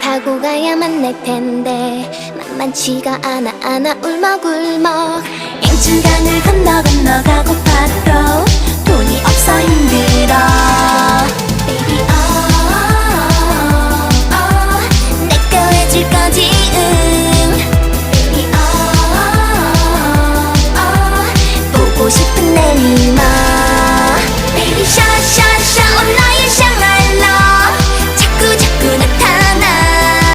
타고 가야만 할 텐데 만만치가 않아 안아 울먹울먹. 앵춘강을 건너 건너 가고파 또 돈이 없어 힘들어. Baby oh, oh 내꺼 해줄 거지 응 Baby oh, oh, oh, 보고 싶은 내 미모